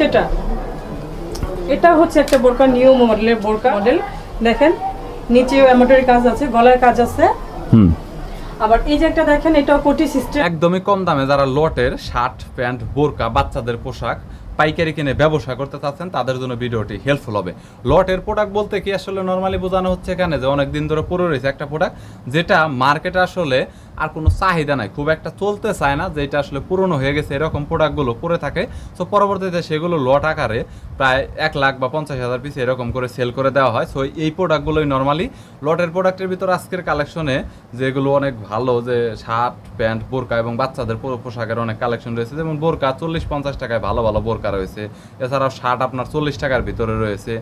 সেটা। এটা হচ্ছে একটা বোরকা নিউ মডেলের বোরকা মডেল দেখেন নিচে এমব্রয়ডারি কাজ আছে গলার কাজ আছে। হুম। আবার এই যে একটা দেখেন এটা কোটি সিস্টেম। একদমই কম দামে যারা লটের শার্ট প্যান্ট বোরকা বাচ্চাদের পোশাক পাইকারি কিনে ব্যবসা করতে চাচ্ছেন, তাদের জন্য ভিডিওটি হেল্পফুল হবে। লটের প্রোডাক্ট বলতে কি আসলে নর্মালি বোঝানো হচ্ছে এখানে যে অনেক দিন ধরে পড়ে রয়েছে একটা প্রোডাক্ট যেটা মার্কেটে আসলে আর কোনো চাহিদা নাই, খুব একটা চলতে চায় না, যেটা আসলে পুরনো হয়ে গেছে, এরকম প্রোডাক্টগুলো পরে থাকে। সো পরবর্তীতে সেগুলো লট আকারে প্রায় এক লাখ বা পঞ্চাশ হাজার পিস এরকম করে সেল করে দেওয়া হয়। সো এই প্রোডাক্টগুলোই নর্মালি লটের প্রোডাক্টের ভিতর আজকের কালেকশনে যেগুলো অনেক ভালো যে শার্ট প্যান্ট বোরকা এবং বাচ্চাদের পোশাকের অনেক কালেকশন রয়েছে। যেমন বোরকা চল্লিশ পঞ্চাশ টাকায় ভালো ভালো বোরকা। রয়েছে। এছাড়াও শার্ট আপনার চল্লিশ টাকার ভিতরে রয়েছে।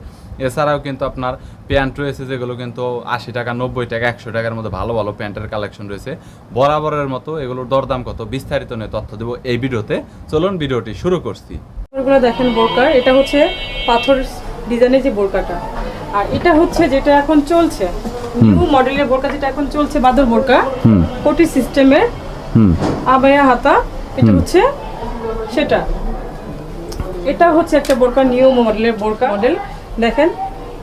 এছাড়াও কিন্তু আপনার প্যান্ট রয়েছে যেগুলো কিন্তু আশি টাকা নব্বই টাকা একশো টাকার মধ্যে ভালো ভালো প্যান্টের কালেকশন রয়েছে। বরাবরের মতো এগুলোর দরদাম কত? বিস্তারিত নিয়ে তথ্য দেবো এই ভিডিওতে। চলুন ভিডিওটি শুরু করছি। দেখেন বোরকার এটা হচ্ছে পাথর ডিজাইনের যে বোরকাটা। আর এটা হচ্ছে যেটা এখন চলছে। নিউ মডেলের বোরকা যেটা এখন চলছে বাদর বোরকা। কোটি সিস্টেমের আবায়া হাতা। এটা হচ্ছে সেটা। এটা হচ্ছে একটা বোরকা নিউ মডেলের বোরকা মডেল দেখেন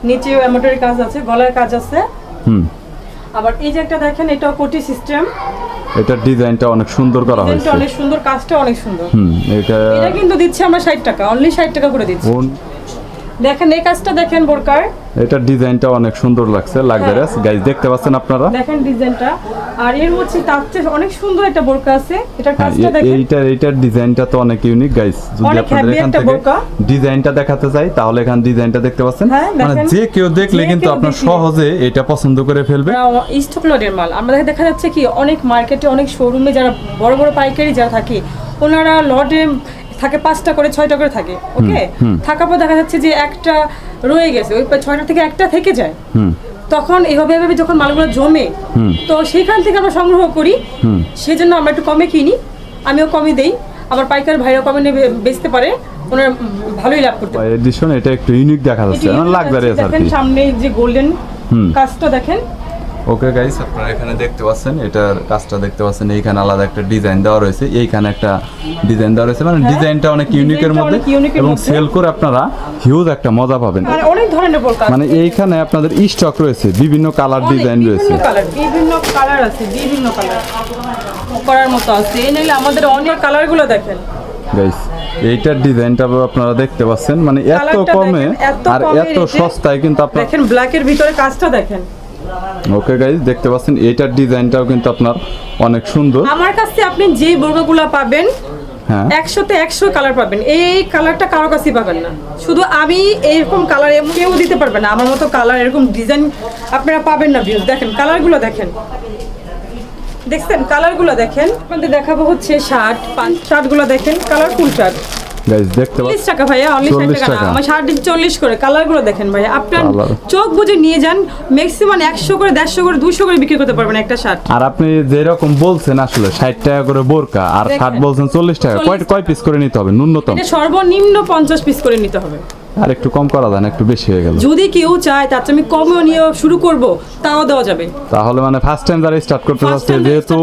নিচে এমব্রয়ডারি কাজ আছে গলার কাজ আছে। হুম। আবার এই যে একটা দেখেন এটা কোটি সিস্টেম এটার ডিজাইনটা অনেক সুন্দর করা হয়েছে। অনেক সুন্দর কাজটা অনেক সুন্দর। হুম এটা এটা কিন্তু দিচ্ছে আমরা ষাট টাকা অনলি ষাট টাকা করে দিচ্ছি। দেখেন এই কাজটা দেখেন বোরকার। এটার ডিজাইনটা অনেক সুন্দর লাগছে লাক্সারিয়াস গাইজ দেখতে পাচ্ছেন আপনারা? দেখেন ডিজাইনটা। আর এর তার চেয়ে অনেক সুন্দর একটা বোরকা আছে। এটার হ্যাঁ, কাজটা দেখেন। এইটার এইটার ডিজাইনটা তো অনেক ইউনিক গাইস যদি অনেক আপনাদের এখান থেকে ডিজাইনটা দেখাতে চাই তাহলে এখান ডিজাইনটা দেখতে পাচ্ছেন। হ্যাঁ, মানে যে কেউ দেখলে কিন্তু আপনার সহজে এটা পছন্দ করে ফেলবে। স্টক লটের মাল। আমাদের দেখা যাচ্ছে কি অনেক মার্কেটে অনেক শোরুমে যারা বড় বড় পাইকারি যারা থাকে ওনারা লটে থাকে পাঁচটা করে ছয়টা করে থাকে ওকে থাকার পর দেখা যাচ্ছে যে একটা রয়ে গেছে ওই ছয়টা থেকে একটা থেকে যায়। তখন এইভাবে এভাবে যখন মালগুলো জমে তো সেখান থেকে আমরা সংগ্রহ করি। সেজন্য আমরা একটু কমে কিনি আমিও কমে দেই। আমার পাইকার ভাইরা কমে নেবে বেচতে পারে। ওনার ভালোই লাভ করতে পারে এডিশন এটা একটু ইউনিক দেখা যাচ্ছে মানে দেখেন সামনে যে গোল্ডেন। কাজটা দেখেন। ওকে গাইস আপনারা এখানে দেখতে পাচ্ছেন এটার কাজটা দেখতে পাচ্ছেন এইখানে আলাদা একটা ডিজাইন দেওয়া রয়েছে এইখানে একটা ডিজাইন দেওয়া রয়েছে মানে ডিজাইনটা অনেক ইউনিকের মধ্যে হ্যাঁ, অনেক unique এর এবং সেল করে আপনারা হিউজ একটা মজা পাবেন। আর অনেক ধরনের মানে এইখানে আপনাদের স্টক রয়েছে বিভিন্ন কালার ডিজাইন রয়েছে। বিভিন্ন কালার আছে বিভিন্ন কালার করার মতো আছে। এই নিলে আমাদের অনেক কালারগুলো দেখেন। গাইস এইটার ডিজাইনটা আপনারা দেখতে পাচ্ছেন মানে এত কমে আর এত সস্তায় কিন্তু আপনার দেখেন ব্ল্যাকের ভিতরে কাজটা দেখেন। ওকে গাইস দেখতে পাচ্ছেন এইটার ডিজাইনটাও কিন্তু আপনার অনেক সুন্দর। আমার কাছে আপনি যে বোরকাগুলো পাবেন হ্যাঁ। একশোতে একশো কালার পাবেন। এই কালারটা কারও কাছেই পাবেন না। শুধু আমি এরকম কালার কেউ দিতে পারবে না। আমার মতো কালার এরকম ডিজাইন আপনারা পাবেন না ভিউজ দেখেন কালারগুলো দেখেন। দেখছেন? কালারগুলো দেখেন। আপনাদের দেখাবো হচ্ছে শার্ট পাঁচ শার্টগুলো দেখেন কালারফুল শার্ট গাইস দেখতে পাচ্ছেন 40 টাকা ভাইয়া অনলি ষাট 40 টাকা। আমার শার্ট চল্লিশ করে কালারগুলো দেখেন ভাই আপনার চোখ বুঝে নিয়ে যান ম্যাক্সিমাম একশো করে দেড়শো করে 200 করে বিক্রি করতে পারবেন একটা শার্ট আর আপনি যেরকম বলছেন আসলে ষাট টাকা করে বোরকা আর শার্ট বলছেন চল্লিশ টাকা কয় 40 কয় পিস করে নিতে হবে? ন্যূনতম। এটা সর্বনিম্ন পঞ্চাশ পিস করে নিতে হবে। আর একটু কম করা দেন একটু বেশি হয়ে গেল। যদি কেউ চায় তার চেয়ে আমি কমেও নিয়ে শুরু করব তাও দেওয়া যাবে। তাহলে মানে ফার্স্ট টাইম যারা স্টার্ট করতে চাচ্ছে যাচ্ছে যেহেতু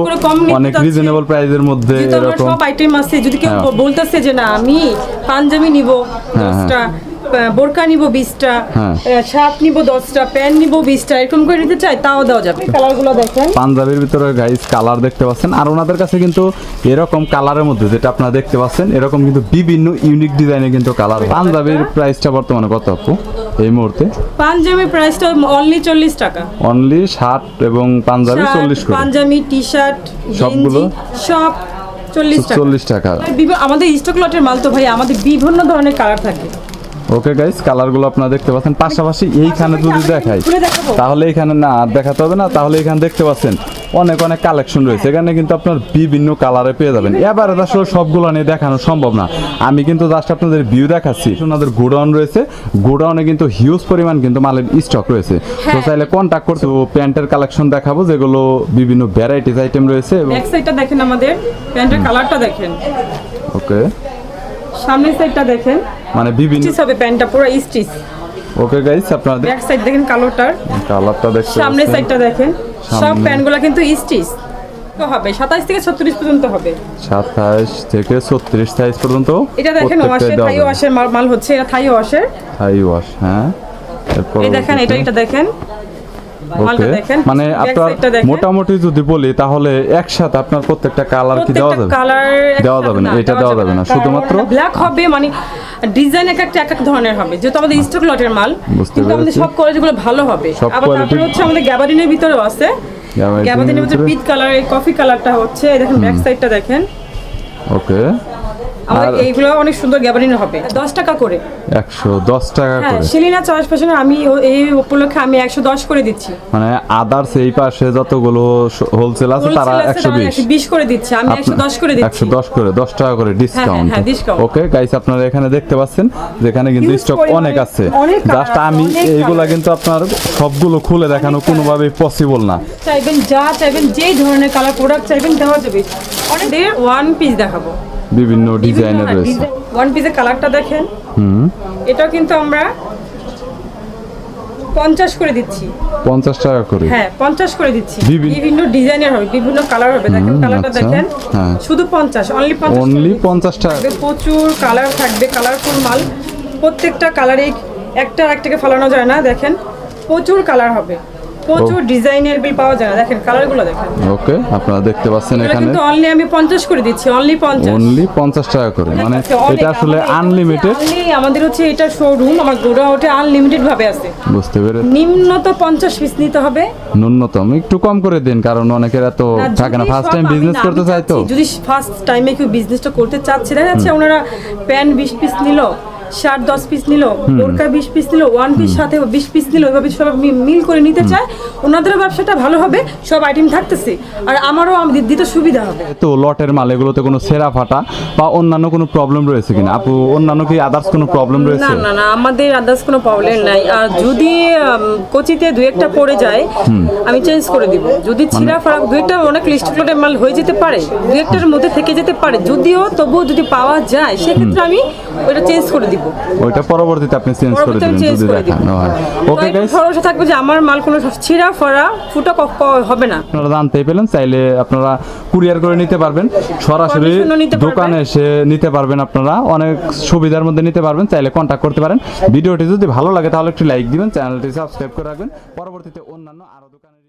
অনেক রিজনেবল প্রাইজের মধ্যে এরকম। সব আইটেম আছে যদি কেউ বলতাছে বলতেছে যে না আমি পাঞ্জাবি নিব হ্যাঁ, দশটা আহ, বোরকা নিব বিশটা হ্যাঁ। শার্ট নিব দশটা প্যান্ট নিব বিশটা এরকম করে নিতে চাই তাও দেওয়া যাবে। কালারগুলো দেখেন। পাঞ্জাবির ভিতরে গাইস কালার দেখতে পাচ্ছেন। আর ওনাদের কাছে কিন্তু এরকম কালারের মধ্যে যেটা আপনারা দেখতে পাচ্ছেন এরকম কিন্তু বিভিন্ন ইউনিক ডিজাইনে কিন্তু কালার পাঞ্জাবির প্রাইসটা বর্তমানে কত আপু এই মুহূর্তে? পাঞ্জাবির প্রাইসটা অনলি চল্লিশ টাকা। অনলি শার্ট এবং পাঞ্জাবি শার্ট, চল্লিশ করে। পাঞ্জাবি টি শার্ট সবগুলো? সব চল্লিশ টাকা। আমাদের স্টক লটের মাল তো ভাই আমাদের বিভিন্ন ধরনের কালার থাকে। ওকে গাইস কালারগুলো আপনারা দেখতে পাচ্ছেন। পাশাপাশি এইখানে যদি দেখাই তাহলে এখানে না আর দেখাতে হবে না তাহলে এখানে দেখতে পাচ্ছেন অনেক অনেক কালেকশন রয়েছে। এখানে কিন্তু আপনার বিভিন্ন কালারে পেয়ে যাবেন। এবারে আসলে সবগুলো নিয়ে দেখানো সম্ভব না। আমি কিন্তু জাস্ট আপনাদের ভিউ দেখাচ্ছি। ওনাদের গোডাউন রয়েছে। গোডাউনে কিন্তু হিউজ পরিমাণ কিন্তু মালের স্টক রয়েছে। তো হ্যাঁ। চাইলে কন্ট্যাক্ট করতে প্যান্টের কালেকশন দেখাবো যেগুলো বিভিন্ন ভ্যারাইটিস আইটেম রয়েছে দেখেন আমাদের। প্যান্টের কালারটা দেখেন। ওকে সামনের সাইডটা দেখেন। মানে বিভিন্ন স্টিচ হবে প্যান্টটা পুরো স্টিচ। ওকে গাইস আপনারা ব্যাক সাইড দেখেন কালোটার। কালারটা দেখতে সামনের সাইডটা দেখেন। সব। প্যান্টগুলো কিন্তু স্টিচ। হবে সাতাইশ থেকে ছত্রিশ পর্যন্ত হবে। সাতাশ থেকে ছত্রিশ সাইজ পর্যন্ত এটা দেখেন ওয়াশের থাই ওয়াশের মাল হচ্ছে এটা থাই ওয়াশের থাই ওয়াশ হ্যাঁ। এই দেখেন এটা এটা দেখেন দেখেন। মানে আপনার। মোটামুটি যদি বলি তাহলে একসাথে আপনার প্রত্যেকটা কালার কি দেওয়া যাবে? কালার দেওয়া যাবে না, এটা দেওয়া যাবে না, শুধুমাত্র- ব্ল্যাক হবে মানে ডিজাইন এক একটা এক এক ধরনের হবে যেহেতু আমাদের স্টক লটের মাল কিন্তু আমাদের। সব কোয়ালিটিগুলো ভালো হবে। আবার তারপরে হচ্ছে আমাদের গ্যাবারিনের ভিতরেও আছে। গ্যাবারিনের ভিতরে? ভিতরে? কালার এই কফি কালারটা হচ্ছে দেখেন ব্যাক সাইডটা দেখেন। ওকে আমাদের এইগুলো অনেক সুন্দর গ্যাবারিনের হবে। দশ টাকা করে। একশো দশ টাকা হ্যাঁ করে। শিলিনা চয়েস ফ্যাশনে আমি এই উপলক্ষে আমি একশো দশ করে দিচ্ছি। মানে আদার্স এই পাশে যতগুলো হোলসেল আছে তারা একশো বিশ। বিশ করে দিচ্ছি আমি একশো দশ করে দিচ্ছি। একশো দশ করে দশ টাকা করে ডিসকাউন্ট ওকে গাইস আপনারা এখানে দেখতে পাচ্ছেন যেখানে কিন্তু স্টক অনেক আছে। জাস্ট আমি এইগুলা কিন্তু আপনার সবগুলো খুলে দেখানো কোনোভাবেই পসিবল না। চাইবেন যা চাইবেন যেই ধরনের কালার প্রোডাক্ট চাইবেন দেওয়া যাবে। অনেক ওয়ান পিস দেখাবো। বিভিন্ন ডিজাইনের রয়েছে। ওয়ান পিসের কালারটা দেখেন। হুম। এটাও কিন্তু আমরা পঞ্চাশ করে দিচ্ছি। পঞ্চাশ টাকা করে? হ্যাঁ পঞ্চাশ করে দিচ্ছি। বিভিন্ন- ডিজাইনের হবে বিভিন্ন কালার হবে। দেখেন কালারটা আচ্ছা, দেখেন। হ্যাঁ। শুধু পঞ্চাশ অনলি পঞ্চাশ করে অনলি দিচ্ছি। পঞ্চাশ টাকা। থাকবে প্রচুর কালার থাকবে কালারফুল মাল। প্রত্যেকটা কালারে একটা একটাকে ফালানো যায় না। দেখেন প্রচুর কালার হবে। প্রচুর ডিজাইনের বিল পাওয়া যায় দেখেন কালারগুলো দেখেন। ওকে আপনারা দেখতে পাচ্ছেন এখানে। কিন্তু অনলি আমি পঞ্চাশ করে দিচ্ছি অনলি পঞ্চাশ। অনলি পঞ্চাশ টাকা করে। মানে এটা আসলে আনলিমিটেড আমাদের হচ্ছে এটা শোরুম আমার গোড়া ওটা আনলিমিটেড ভাবে আছে। বুঝতে পেরে নিম্নত পঞ্চাশ পিস নিতে হবে। ন্যূনতম একটু কম করে দিন কারণ অনেকের এত থাকে না ফার্স্ট টাইম বিজনেস করতে চাই তো। যদি ফার্স্ট টাইমে কেউ বিজনেসটা করতে চাচ্ছে দেখা যাচ্ছে ওনারা প্যান্ট বিশ পিস নিল শার্ট দশ পিস নিল বোরকা বিশ পিস নিল ওয়ান পিস সাথে বিশ পিস নিল এভাবে সব মিল করে নিতে চায়। ওনাদেরও ব্যবসাটা ভালো হবে সব আইটেম থাকতেছে। আর আমারও দিতে সুবিধা হবে। তো লটের মাল এগুলোতে কোনো সেরা ফাটা বা অন্যান্য কোনো প্রবলেম রয়েছে কিনা? আপু অন্যান্য কি আদার্স কোনো প্রবলেম রয়েছে? না না আমাদের আদার্স কোনো প্রবলেম নাই। আর যদি কোচিতে দু একটা পড়ে যায় আমি চেঞ্জ করে দিব। যদি মানে ছিঁড়া ফারাক দু একটা অনেক লিস্টগুলোর মাল হয়ে যেতে পারে। দু একটার মধ্যে থেকে যেতে পারে। যদিও তবুও যদি পাওয়া যায় সেক্ষেত্রে আমি ওটা চেঞ্জ করে দিব। ওইটা পরবর্তীতে আপনি চেঞ্জ করে দিবেন যদি হয়। ওকে গাইস ভরসা থাকবে যে আমার মাল কোনো ছিঁড়া ফরা ফুটা ক- ক- হবে না। আপনারা জানতেই পেলেন চাইলে আপনারা কুরিয়ার করে নিতে পারবেন। সরাসরি। দোকানে এসে নিতে পারবেন আপনারা। অনেক সুবিধার মধ্যে নিতে পারবেন চাইলে কন্ট্যাক্ট করতে পারেন। ভিডিওটি যদি ভালো লাগে তাহলে একটু লাইক দিবেন চ্যানেলটি সাবস্ক্রাইব করে রাখবেন। পরবর্তীতে অন্যান্য আরও দোকানে